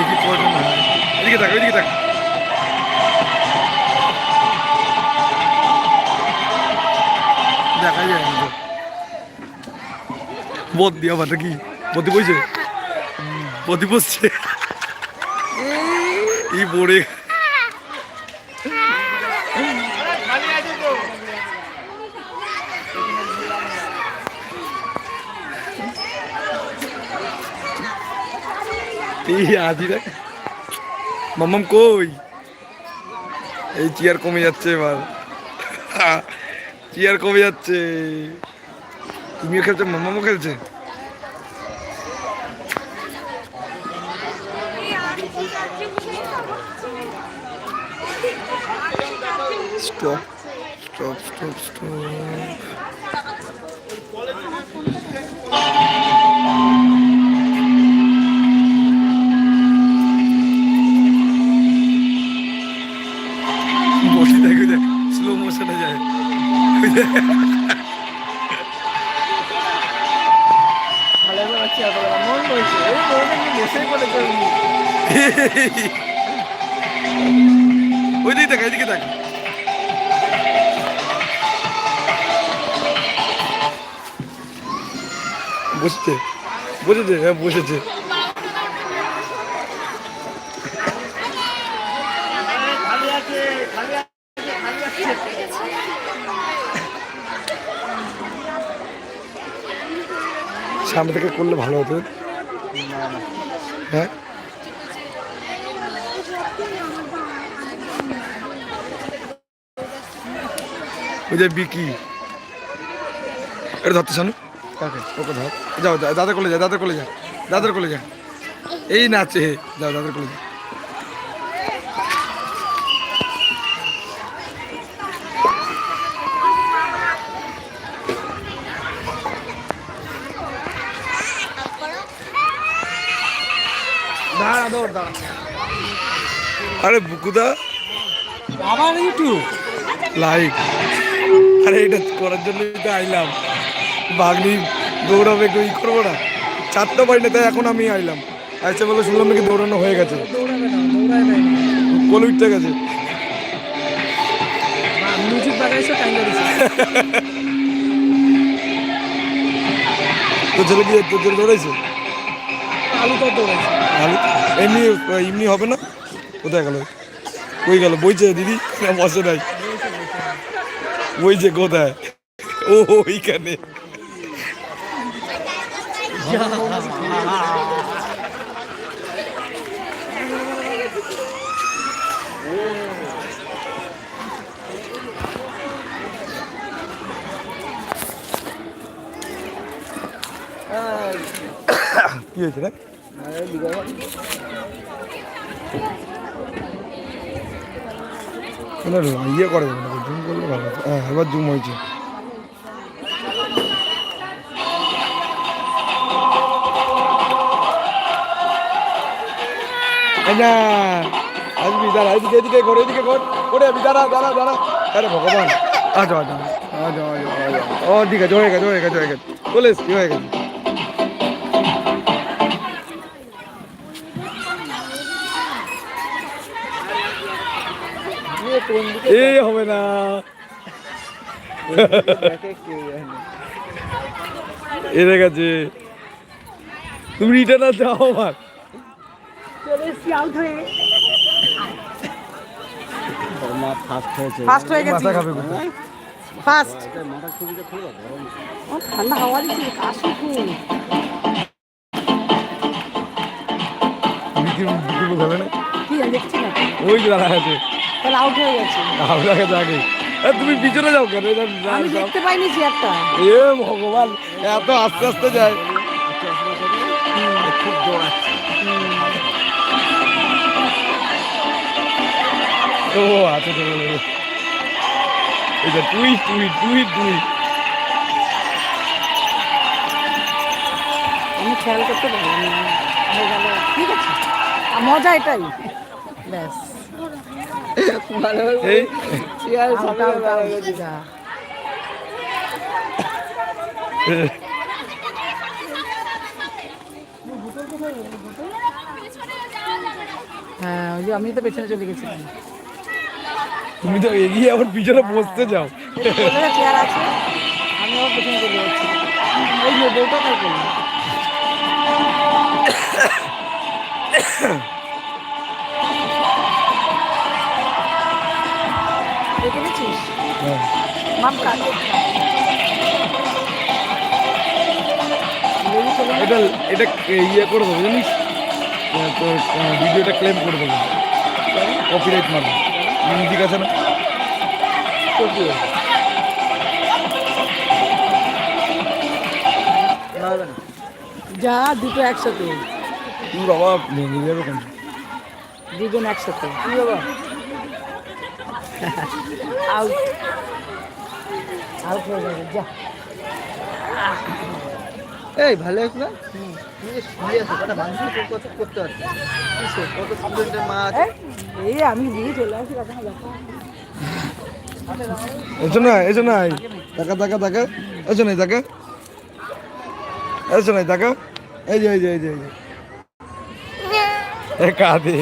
দেখি হয় এদিকে থাক ওইদিকে থাক। দেখা যায় বদ্দি আবার নাকি বইছে? বদি বসছে। এই। পড়ে দেখ মাম্মাম কই? এই চেয়ার কমে যাচ্ছে এবার। চেয়ার কমে যাচ্ছে। তুমিও খেলছো মাম্মামও খেলছে? স্টপ স্টপ স্টপ স্টপ করে করবি ওই দিকে দেখ এদিকে দেখ। বসছে বসেছে হ্যাঁ বসেছে খালি আছে খালি আছে খালি আছে সামনে থেকে করলে ভালো হতো। হ্যাঁ। ওই যে বিকি। এটা ধরতে শানু। কাকে? ওকে ধর। যাও দাদা দাদার কোলে যা দাদার কোলে যা দাদার কোলে যা। এই নাচে। যাও দাদার কোলে যা। আরে বুকুদা। আবার ইউটিউব? লাইক আরে এটা করার জন্য তো আইলাম। বাগনি দৌড়াবে কেউ ই করব না। চারটা না তাই এখন আমি আইলাম। আচ্ছা বলে শুনলাম নাকি দৌড়ানো হয়ে গেছে। কল উঠতে গেছে। তোর ছেলে কি তোর দৌড়াইছে? আলু তো দৌড়াইছে ভালো এমনি এমনি হবে না? কোথায় গেল? কই গেল? বইছে দিদি? না বসে নাই। বইছে কোথায়? ও ওইখানে। কি হয়েছে রে? ইয়ে করে জুম করলে ভালো হ্যাঁ এবার জুম হয়েছে। না, আসবি এদিকে এদিকে ঘর এদিকে ঘর। করে যাবি দাঁড়া দাঁড়া আরে ভগবান। আচ্ছা আচ্ছা আচ্ছা ও ঠিক আছে হয়ে গেছে হয়ে গেছে হয়ে গেছে। চলে এসছি হয়ে গেছে। এই হবে না। এসে গেছে। তুমি রিটার্ন আর যাও আমার ফার্স্ট ফার্স্ট হয়ে। গেছি। ঠান্ডা হাওয়া দিচ্ছে কাশি বিক্রি বিক্রি হবে না। ওই দাঁড়া আছে। তাহলে আউট হয়ে গেছে। তুমি পিছনে যাও কেন? আমি। দেখতে পাইনি চেয়ারটা। এ ভগবান এত আস্তে আস্তে যায়। খুব দৌড়াচ্ছে। ও আচ্ছা এটা তুই তুই তুই তুই। আমি খেয়াল করতে গেল। ঠিক আছে। মজা এটাই। ব্যাস। হ্যাঁ ওই যে আমি তো পেছনে চলে গেছিলাম। তুমি তো এগিয়ে আবার পিছনে বসতে যাও। চেয়ার আছে? আমি আবার পেছনে চলে যাচ্ছি। ওই যে বউটা তাই এটা এটা ইয়ে করে দেবো জানিস? তোর ভিডিওটা ক্লেম করে দেবো। কপিরাইট মারবে। মিউজিক আছে না? যা দুটো একসাথে। বাবা ভেঙে যাবে কেন? দুজন একসাথে। কি বাবা? আউট আউট হয়ে যাবে যা। এই ভালো আছে না? এই, এই আমি দিয়ে চলে আসি দেখা না এসো না টাকা টাকা টাকা এসো নাই টাকা এসো নাই টাকা এই যে এই যে এই যে। কাঁদে।